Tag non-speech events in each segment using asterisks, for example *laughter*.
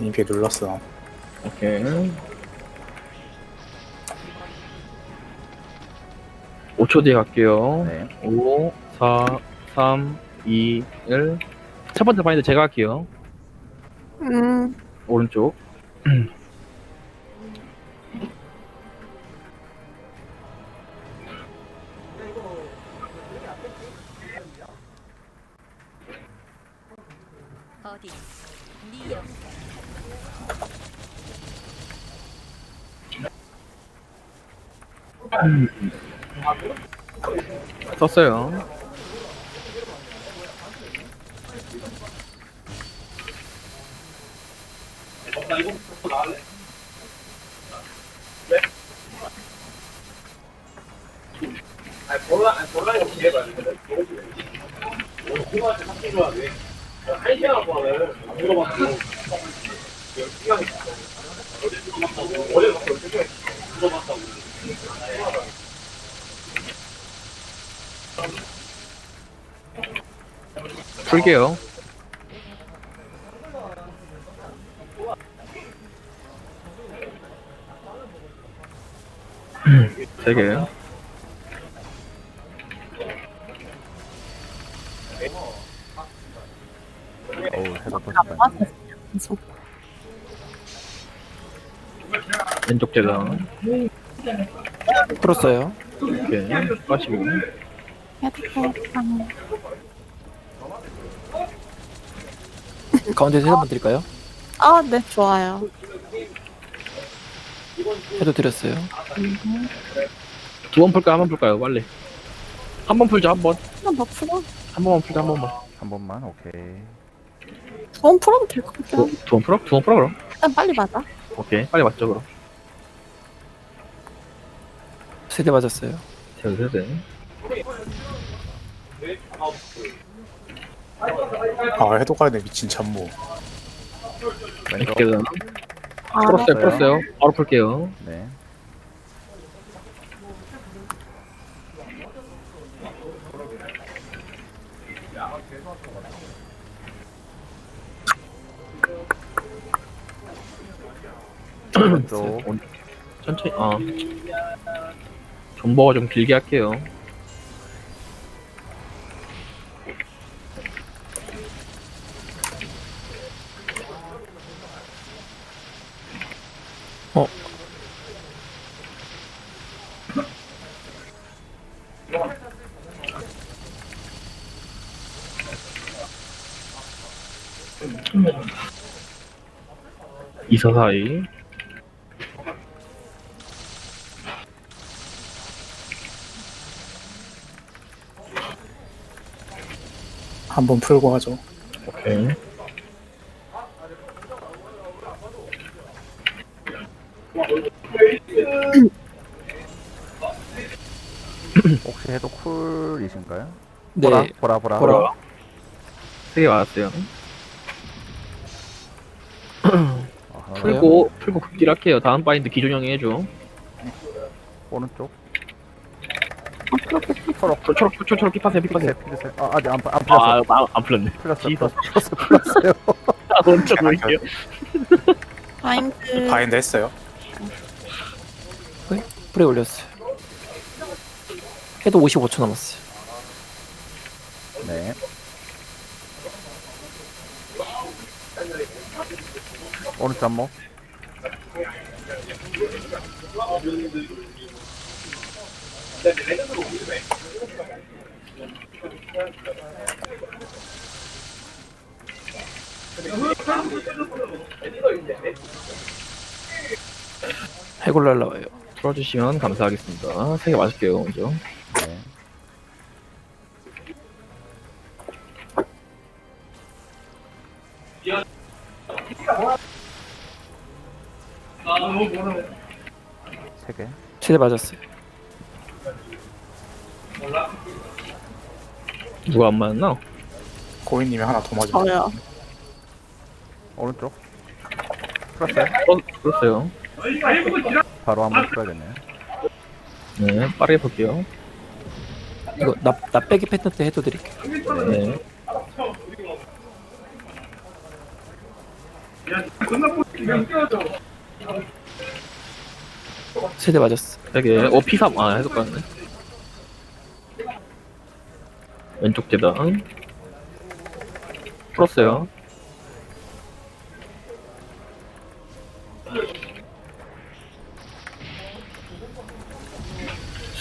이게 눌렀어. 오케이. 5초 뒤에 갈게요. 네. 5, 4, 3, 2, 1. 첫 번째 바인드 제가 할게요. 음, 오른쪽. 어디 네 영. 썼어요. 풀게요. 세 개. 어우, 터진다. 계속. 왼쪽 제가. 풀었어요. 오케이. 빠시고. 헤드폰. 가운데서 해도 한번 드릴까요? 아, 네, 좋아요. 해도 드렸어요. 두 번 풀까요? 한번 풀까요? 빨리. 한 번 풀자, 한 번. 한번 더 풀어. 한 번만 풀자, 한 번만. 한 번만, 오케이. 원 풀어도 될 것 같아요. 두번 풀어? 두 번 풀어, 그럼. 일단 빨리 맞아. 오케이. 빨리 맞죠, 그럼. 세대 맞았어요. 세 대, 세 대. 아, 해도 가야 돼, 미친 참모. 왼쪽 계단. 아, 풀었어요, 풀었어요. 바로 풀게요. 네. 왼쪽. 천천히, 어. 존버가 좀 길게 할게요. 어. 이사 사이. 한번 풀고 하죠. 오케이. 혹시 해도 쿨이신가요? 네. 보라, 보라, 보라. 보라. 하나 더. 풀고, 풀고 할게요. 다음 바인드 기존형이 해줘. 오른쪽. 초록, 초록, 초록, 초록, 픽하세요, 픽하세요. 피드셋, 피드셋. 아, 아직 안, 안 아, 풀렸어. 아, 안 풀렸네. 풀렸어, 지서. 풀렸어, 풀렸어요. *laughs* 아, 먼저 볼게요. 바인드. 바인드 했어요. 풀에 올렸어요. 해도 55초 남았어요. 네. 오른쪽 한모. 해골 날라와요. 풀어주시면 감사하겠습니다. 세개 맞을게요, 먼저. 네. 세 개. 세대 맞았어요. 누가 안 맞았나? 고인님이 하나 더 맞았어요. 저요. 오른쪽. 풀었어요. 풀- 풀었어요. 바로 한번 풀어야겠네요. 네, 빠르게 볼게요. 이거 나, 나 빼기 패턴 때 해도 드릴게요. 네. 세대 맞았어. 되게 어 P3 아 해석 갔네 왼쪽 계단 풀었어요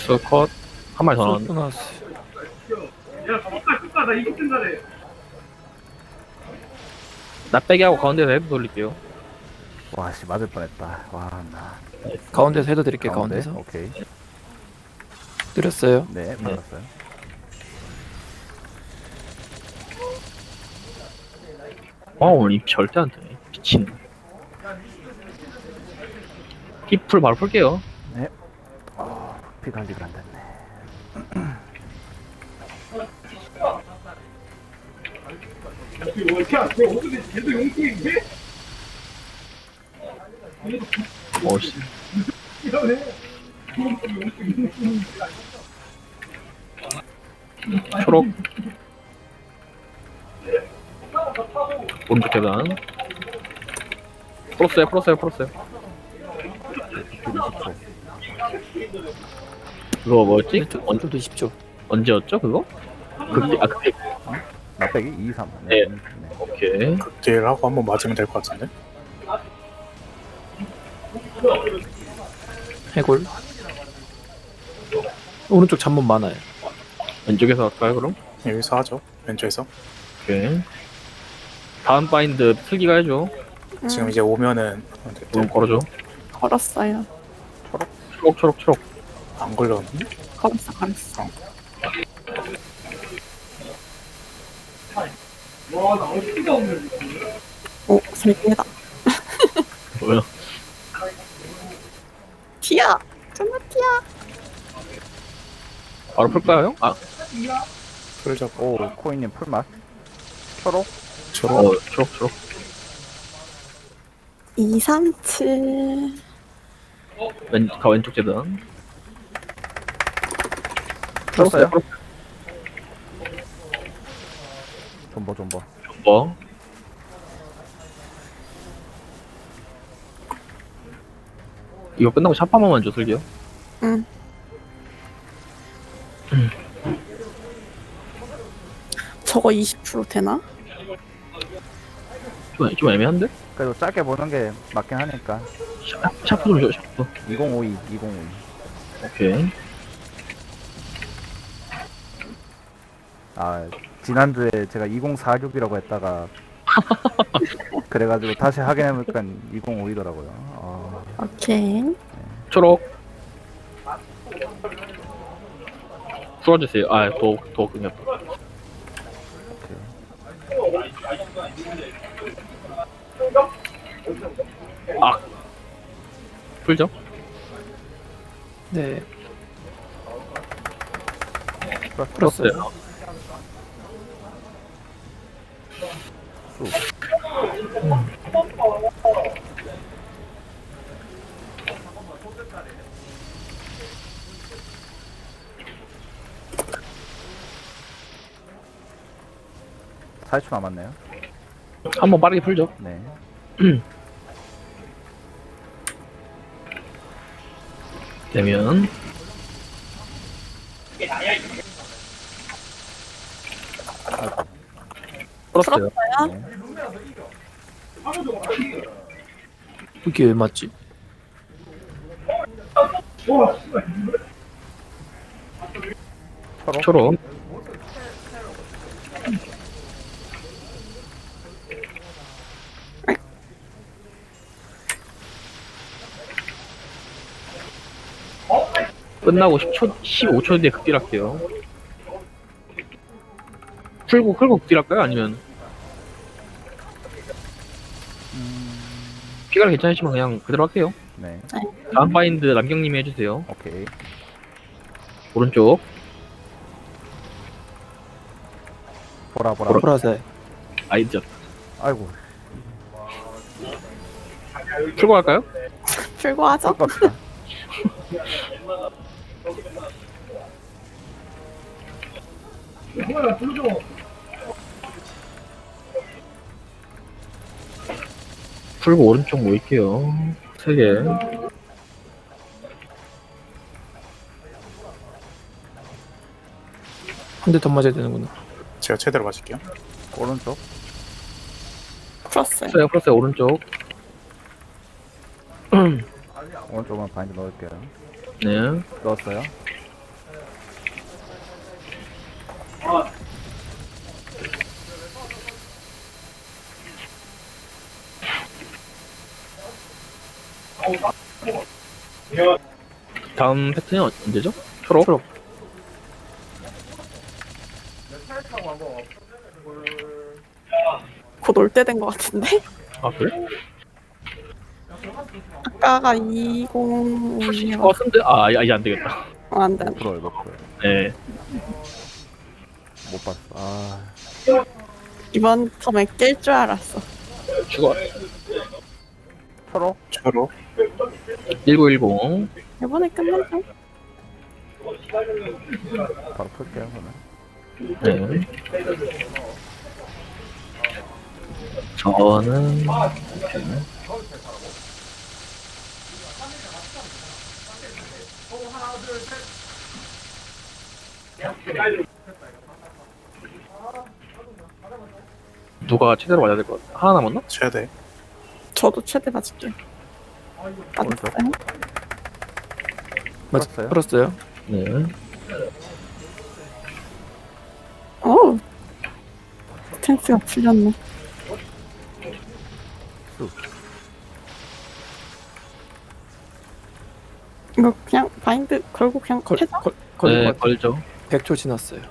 수 컷 한 마리 더 나왔네 또 나왔어요. 나 빼기 하고 가운데서 헤드 돌릴게요 와씨 맞을 뻔했다. 와나 가운데서 해도 드릴게요. 가운데서. 오케이. 드렸어요. 네 맞았어요. 아 오늘 입 절대 안 되네 미친 힙풀 바로 풀게요 피 관리가 안 됐네. 어씨. 초록. 오른쪽 계단. 풀었어요 풀었어요 풀었어요 그거 뭐였지? 왼쪽 언, 왼쪽도 20초. 언제였죠 그거? 극대 아 극대 나 빼기 2, 3. 네. 네. 오케이 극딜 하고 한번 맞으면 될 것 같은데? 해골. 오른쪽 잠못 많아요. 왼쪽에서 할까요 그럼? 여기서 하죠. 왼쪽에서. 오케이 다음 바인드 슬기가 해줘 지금 이제 오면은 문 걸어줘 걸었어요. 초록 초록 초록 안 걸렸는데? 걸었어, 걸었어. 오, 설계다. 뭐야 *laughs* 티야! 정말 티야! 바로 풀까요? 아 풀죠. 오 코인님 풀맛. 초록. 초록. 어, 초록 초록 2, 3, 7. 왼, 가 왼쪽 계단 풀었어요? 존버 존버. 뭐 이거 끝나고 번만 줘 슬기요 응. *clears throat* 저거 20% 되나? 좀, 좀 애매한데? 그래도 짧게 보는 게 맞긴 하니까. 샤, 샤프 좀 줘, 샤프 2052, 2052. 오케이 아 지난주에 제가 2046이라고 했다가 *laughs* 그래가지고 다시 확인해보니까 2052더라고요. 아, 오케이. 초록 풀어주세요 아더더 그냥 아 풀죠? 네. 풀었어. 풀었어요. 사 4초 남았네요. 한번 빠르게 풀죠 네. *clears throat* 되면 풀었어요 풀었어요? 이게 왜 맞지? 초록. 초록 끝나고 10초, 15초 뒤에 극딜할게요. 풀고 끌고 극딜할까요? 아니면 피가 괜찮으시면 그냥 그대로 할게요. 네. 다음 바인드 남경님이 해주세요. 오케이. 오른쪽 보라 보라. 보라색. 아이디어 아이고. 풀고 할까요? *laughs* 풀고 하죠. 아깝다. *laughs* 풀고 오른쪽 모일게요. 세 개. 한 대 더 맞아야 되는구나. 제가 최대로 맞을게요. 오른쪽. 풀었어요. 플러스요, 플러스 오른쪽. 오른쪽만 바인드 넣을게요. 네. 넣었어요. 다음 패턴이 언제죠? 초록? 초록. 곧올 때 된 것 같은데? 아, 그래? 아까가 2052라 어, 근데, 아, 아, 이제 안 되겠다. 어, 안 돼. 안 돼. 못 풀어요. 네. 못 봤어. 아, 이번 텀에 깰 줄 알았어. 죽어. 초록. 초록. 1910. 이번에 끝나죠? 바로 풀게요, 그러면. 네. 저는 누가 최대로 맞아야 될 것 같아. 하나 남았나? 최대. 저도 최대 맞을게 요. 맞았어요? 맞, 풀었어요? 풀었어요. 네. 어우. 텐스가 풀렸네. 이거 그냥 바인드 걸고 그냥 걸, 패자? 걸, 걸릴 네, 것 같아. 걸죠. 100초 지났어요.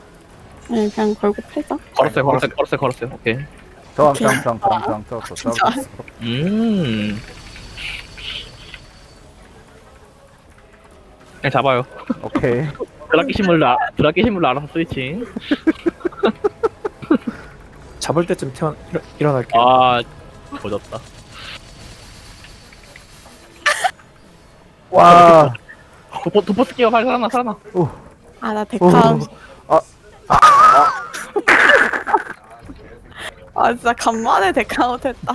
네, 그냥 걸고 패자. 걸었어요, 걸었어요, 걸었어요, 걸었어요. 오케이. 저항, 오케이. 저항, 저항, 저항, 저항, 저항, 저항, 진짜. 저항. 음. 그냥 잡아요. 오케이. *laughs* 드라키 신물로, 아- 드라키 신물로 알아서 스위칭. *laughs* 잡을 때쯤 태어 일어, 일어날게요. 아, 조졌다. 와, 도포, 도포 스키어 빨리 살아나, 살아나. 아, 나 데카운. 아. 아, 진짜 간만에 데카웃 했다.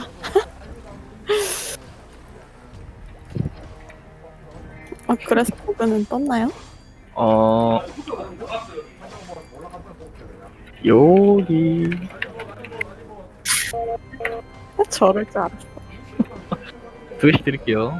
아, 그래서 보드는 떴나요? 어. 여기. 저럴 줄 알았어. *laughs* 두 개씩 드릴게요.